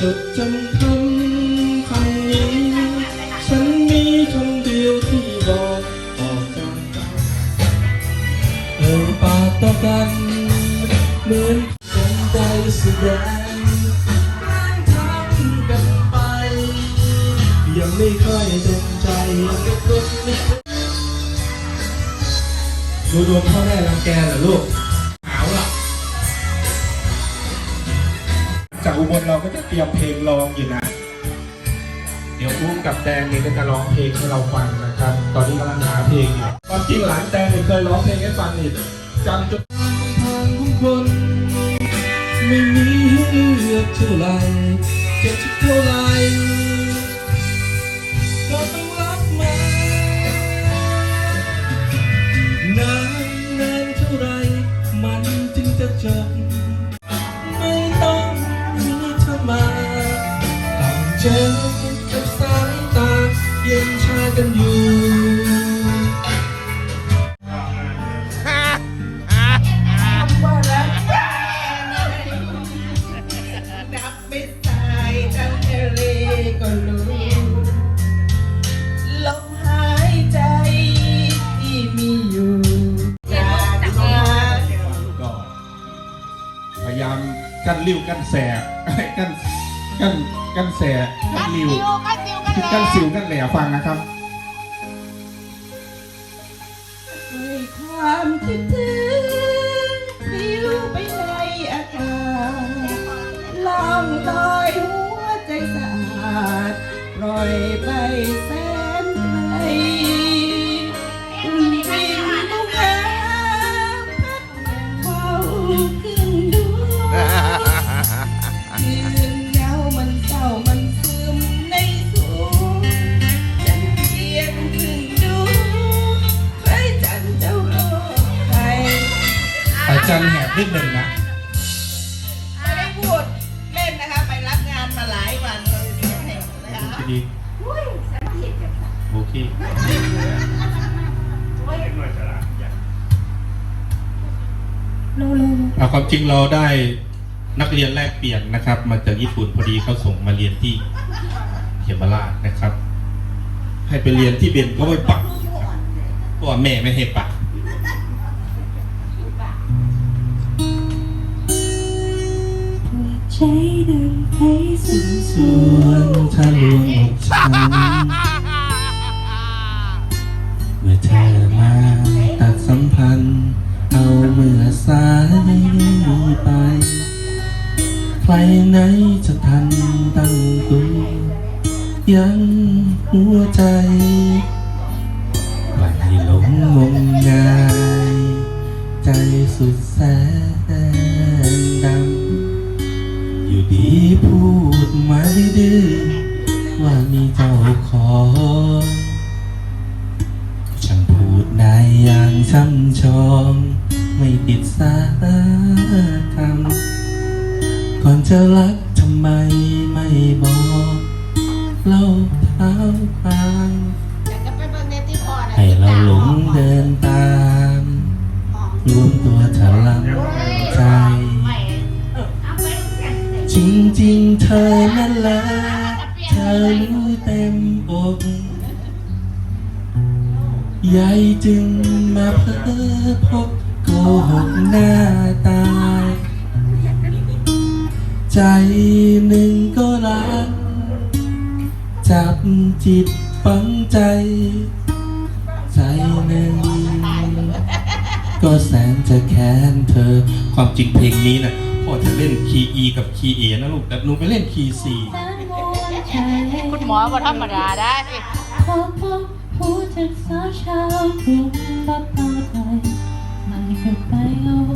จดจำคำคำนี้ ฉันมีคำเดียวที่บอกออกจากใจเอ่ยปากต่อกันเหมือนสนใจแสดงทำกันไป ยังไม่ค่อยเต็มใจยังไม่ครบไม่ครบดูดวงพ่อแม่รังแกเหรอลูก อุบลเราก็จะเตรียมเพลงร้องอยู่นะ เดี๋ยวอุ้มกับแดงเนี่ยก็จะร้องเพลงให้เราฟังนะครับ ตอนนี้กำลังหาเพลงอยู่ความจริงหลานแดงเนี่ยเคยร้องเพลงให้ฟังนี่จำจนทางของคนไม่มีให้เลือกเท่าไหรจะทุกเท่าไหร กันซิวกันซิวนกั้นสิวกั้นแหล่ฟังนะครับด้วยความคิดถึงปลิวไปในอากาศล่องลอยหัวใจสะอาดปล่อยไปแส จารย์แหบนิดหนึ่งนะไม่ได้พูดเล่นนะคะ ไปรับงานมาหลายวันเลยเสียงแหบนะคะทีนี้โอเคเอาความจริงเราได้นักเรียนแลกเปลี่ยนนะครับ มาจากญี่ปุ่นพอดีเขาส่งมาเรียนที่เขมราชนะครับ ให้ไปเรียนที่เบนก็ไม่ปักครับเพราะว่าแม่ไม่ให้ปัก ใจดึงให้สูงสูงทะลวงอกฉันเมื่อเธอมาตัดสัมพันธ์ เอาเมื่อสายไป ใครไหนจะทันตั้งตัว ยังหัวใจไม่หลงงมงาย ใจสุด ตาย ใจหนึ่งก็รัก จับจิตฝังใจ ใจหนึ่ง ก็แสนจะแค้นเธอ ความจริงเพลงนี้นะพ่อจะเล่นคีย์ E กับคีย์ A นะลูกแต่หนูไปเล่นคีย์ C คุณหมอบ่ธรรมดาได้สิขอพบผู้จังสาวชาวกรุงบ้าไปไม่เคยไปเอา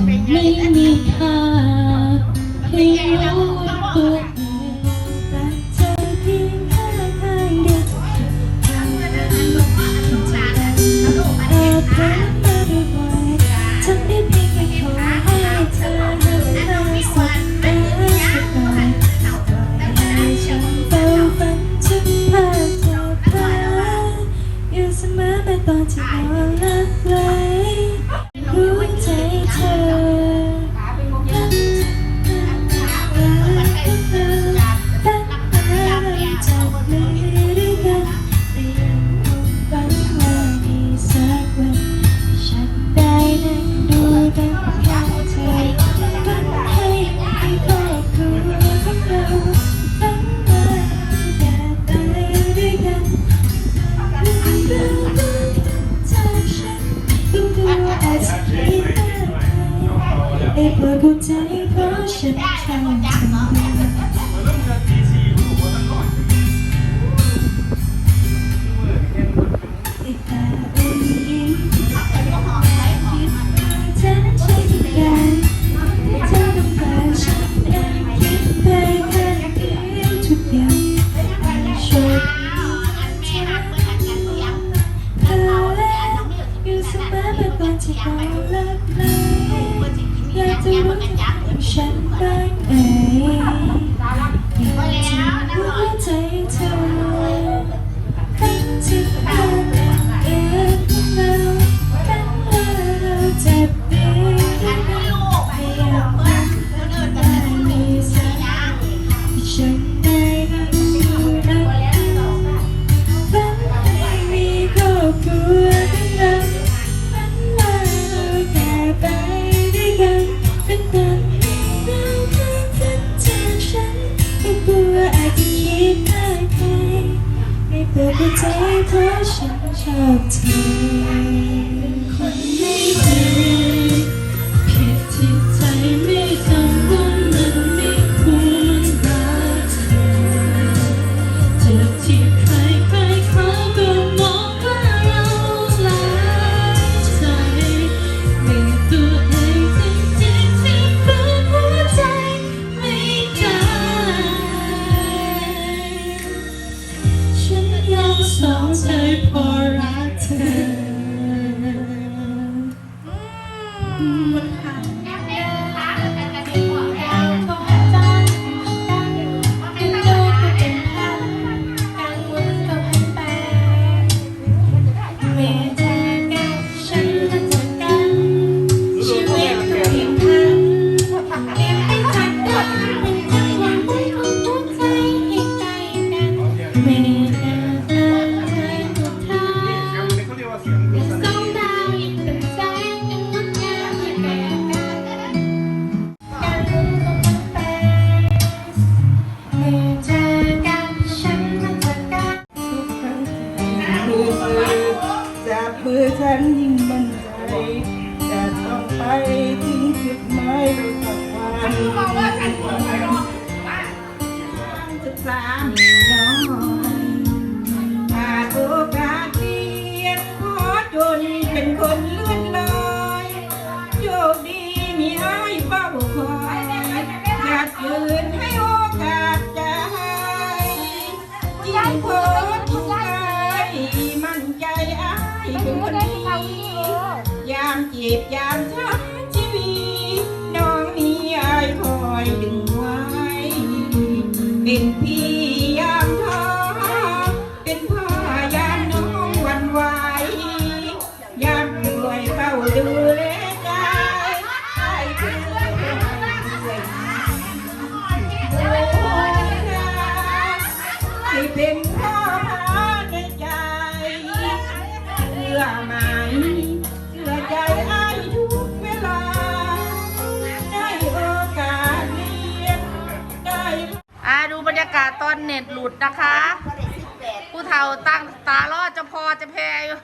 mini car. Hey, oh. เจ็บยามช้ำชีวีน้องนี้อายคอยดึงไว้ เป็นพี่ กาศตอนเน็ตหลุดนะคะ ผู้เฒ่าตั้งตาล่อจะพอจะแพ้อยู่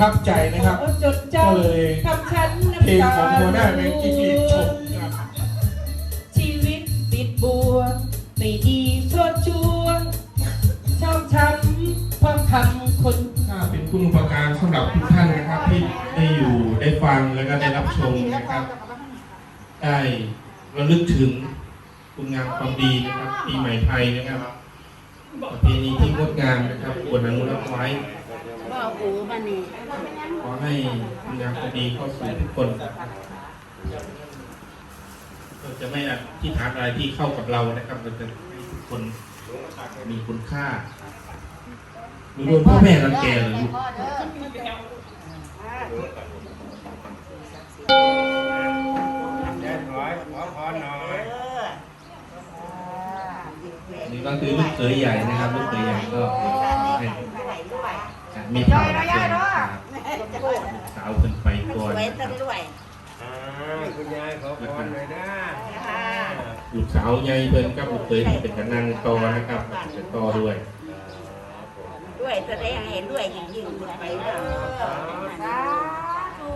ทับใจนะครับขอจดจก็เลยำคำฉันเพลงน้ำตาของหัวหน้าแมงจิ้งหรีดชมครับชีวิตปิดบัวไม่ดีโชดช่วงชอบช้ำเพราะคำคนถ้าเป็นคุณอุปการสำหรับทุกท่านนะครับที่ได้อยู่ได้ฟังแล้วก็ได้รับชมนะครับ ได้ระลึกถึงคุณงามความดีนะครับปีใหม่ไทยนะครับประเพณีที่งดงามนะครับควรอนุรักษ์ไว้ ว่าโอ้มานี่ขอให้คุณงามความดีเข้าสู่ทุกคนเราจะไม่อธิษฐานอะไรที่เข้ากับเรานะครับเราจะให้ทุกคนมีคุณค่าไม่โดนพ่อแม่รังแกเลยลูกนี่ก็คือลูกเขยใหญ่นะครับ ลูกเขยใหญ่ก็ ให้มีข่าวเชิญครับสาวขึ้นไปก่อนนะครับอ่าคุณยายขอพรหน่อยนะลูกสาวใหญ่เพิ่นกับลูกเขยที่เป็นกำนังโตอนะครับจะโตอด้วย ด้วยแสดงให้ด้วยยิ่งยิ่งขึ้นไปเด้อสาธุ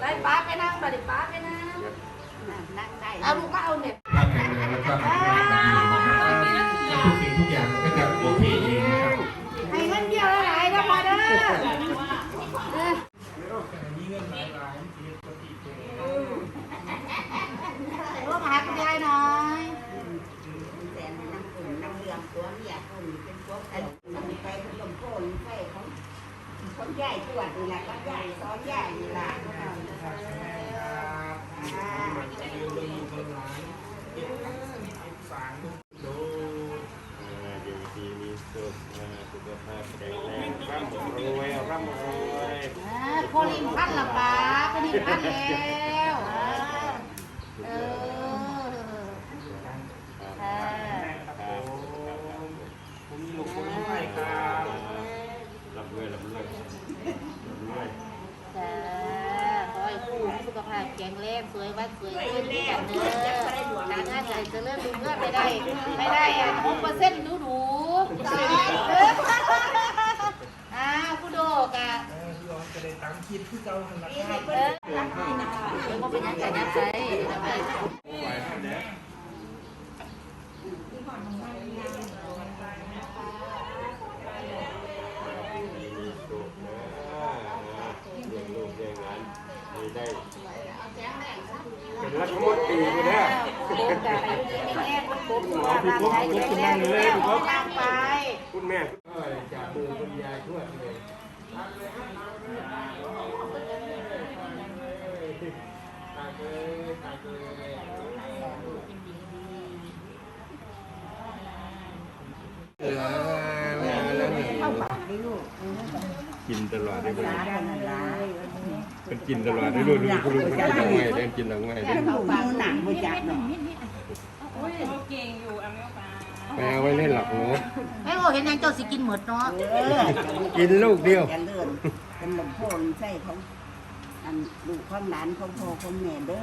ได้ป้าไปนั่งบ่ได้ป้าไปนั่งนั่งได้เอาลูกก็เอาเนี่ย ร่างกายแข็งแรงแล้วก็สุขภาพดีนะครับแล้วทุกสิ่งทุกอย่างก็จะโอเคเองนะครับ ให้เงินเดียวหลายๆนะพอเด้อเออ มีเงินหลายรายมีปกติตัว ลูกหาคุณยายหน่อยแสนน้ำอุ่นน้ำเหลืองตัวเมียคนเป็นพวกอันนี้ไปขนมโคนไปของคน ใหญ่ตรวจนี่ละก็ใหญ่ซ้อนใหญ่นี่แหละอ่าอ่าอยู่ดีมีสุขอ่าสุขภาพแข็งแรงร่ำรวยร่ำรวยอ่าโคลินพันละป้าโคลินพันแล้วอ่าเอออ่าผมมีลูกคนนี้ให้ครับร่ำรวยร่ำรวยร่ำรวย จ้าขอให้ผู้สุ ขภาพแข็งแรงสวยวันสวยขึ้นด้วยกันเด้อการงานอะไรจะเริ่มดูเงื่อนไม่ได้ ไม่ได้อะหกเปอร์เซ็นต์หนูหนูอ้าวผู้โดกอะจะได้ตังคิดที่เจ้าหันหลังเออเดี๋ยวเขาเป็นยังไงนะใจมีสุขนะเลี้ยงลูกเลี้ยงหลานให้ได้เป็นรัฐมนตรีก็ได้ พี่พบพี่พบคุณนั่เลยพี่พบไป คุณแม่จากมือคุณยายทวดเลยตากเลยตากเลยเออแม่แล้วนี่กินตลอดได้เลยเป็นกินตลอดได้ด้วยดูคุณลุงมันกินทางไงเดินกินทางไงเดินเอาเบาหนังมาจากหนอ ไปเอาไว้เล่นหลักหนูไอ้โอ้เห็นยังเจ้าสิกินหมดเนาะเออกินลูกเดียว จะเลื่อนเป็นลมโพลใส่ของอันลูกของหลานของพ่อของแม่เด้อ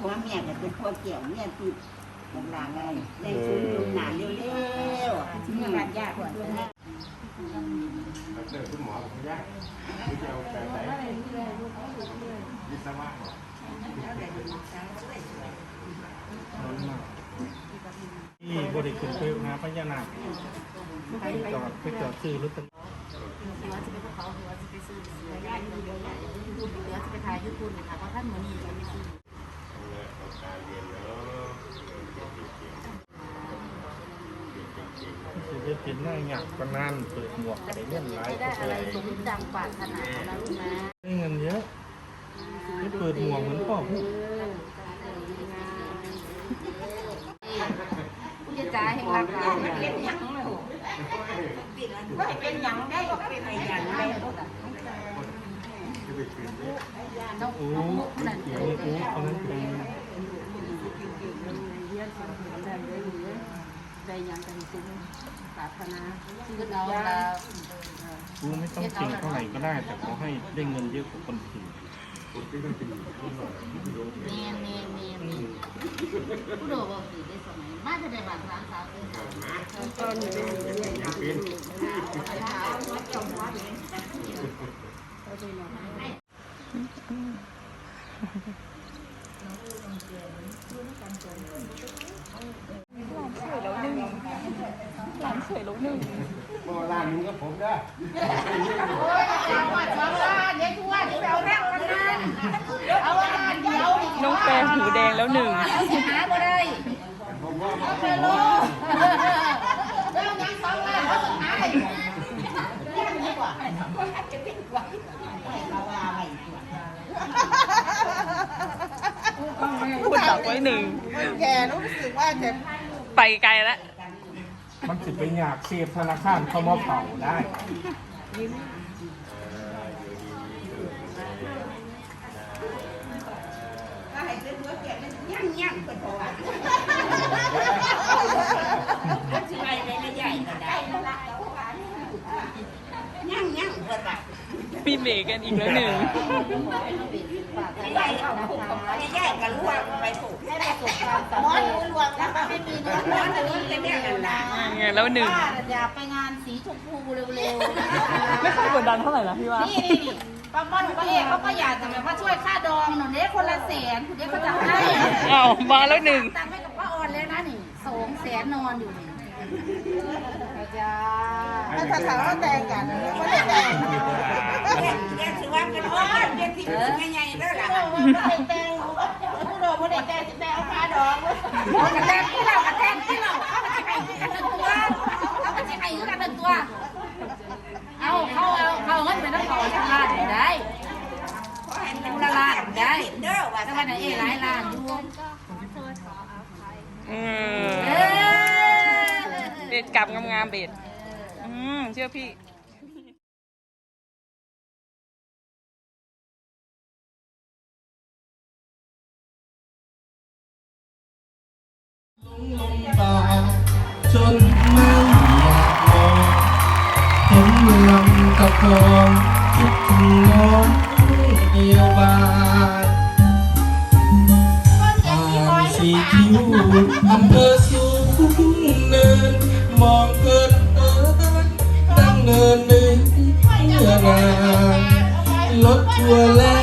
หัวเมียก็เป็นพ่อเกี่ยวเมียติดหลังไงได้ชุนยุงหนาเร็วๆมีบาดยากกว่าเดินคุณหมอบอกยากไม่จะเอาแต่ไหนวิศวะ นี่บริขึ้นไปหาพญานาคไปจอดไปจอดซื้อรถตอรี่หัวจะไปภูเขาหัวจะไปซื้อเสือย่าอยู่เดียวใหญ่ยูทูบเหลือจะไปถ่ายยูทูบค่ะเพราะท่านเหมือนนี่จะไปซื้อเอาการเรียนเนาะจะได้เป็นหน้าหยักก็นั่นเปิดหมวกอะไรเรื่องไรไม่ได้อะไรสมดังปรารถนานะลูกนะได้เงินเยอะได้เปิดหมวกเหมือนพ่อพูด ผู้จะจ่ายให้ ราคาเป็นหยังเลยว่าเป็นหยังได้ก็เป็นหยังได้ต้องโอ้นั่นเกี่ยวโอ้เขานั้นเป็นได้ยังกันซุ้มปรารถนาคือเราเรากูไม่ต้องเก่งเท่าไหร่ก็ได้ แต่ขอให้ได้เงินเยอะกว่าคนอื่น เมียนเมียนเมียนเมียผู้โดดบอกสิได้สมัยมาจะได้บาดร้านสาวเป็นสาวน้องแปรหูแดงแล้วหนึ่งหาบ่ได้เอาไปโลเรื่ยังสอ งล้านเอาสุดท้ายพูดดักไว้หนึ่งแกรู้สึกว่าจะไปไกลแล้ว มันสิเป็นอยากเสียบธนาคารเขามาเผาได้ ยั่งยั่งเป็นตัวสิไปในระยะก็ได้ยั่งยั่งเพิ่นว่าปีเมกันอีกแล้วหนึ่งระยะเอาผูกกับระยะกันลวกไปผูกให้ประสบความสำเร็จรวมแล้วไม่มีเนื้อร้อนเลยจะเนี่ยกันละไงแล้วหนึ่งป้าอยากไปงานสีชมพูเร็วๆนะคะไม่ค่อยกดดันเท่าไหร่นะพี่ว่านี่นี่ นี่ป้าบอลป้าเอกเขาก็อยากจะแบบว่าช่วยค่าดองหนูเนี่ยคนละแสนคุณเดี๋ยวเขาจะให้อ้าวมาแล้วหนึ่งตังค์ให้กับป้าออนแล้วนะนี่สองแสนนอนอยู่นี่จ้าถ้าถามว่าแต่งกันไม่ได้แต่งแกถือว่าเป็นอ้อนเป็นที่ไม่ใหญ่เด้อล่ะผู้โดดแต่งผู้โดดผู้โดดแต่งจะแต่งเอาค่าดองกระแทกที่เรากระแทกที่เราเขาจะให้กันเป็นตัวเขาจะให้กันเป็นตัว เอาเขาเอาเขาเงินไปน้ำเขาจะล้านได้ ดูละล้านได้ เด้อว่า แต่วันไหนเอ๋หลายล้านอยู่ เอ เอ อ อ เบ็ดกลับงามเบ็ดอืมเชื่อพี่ ร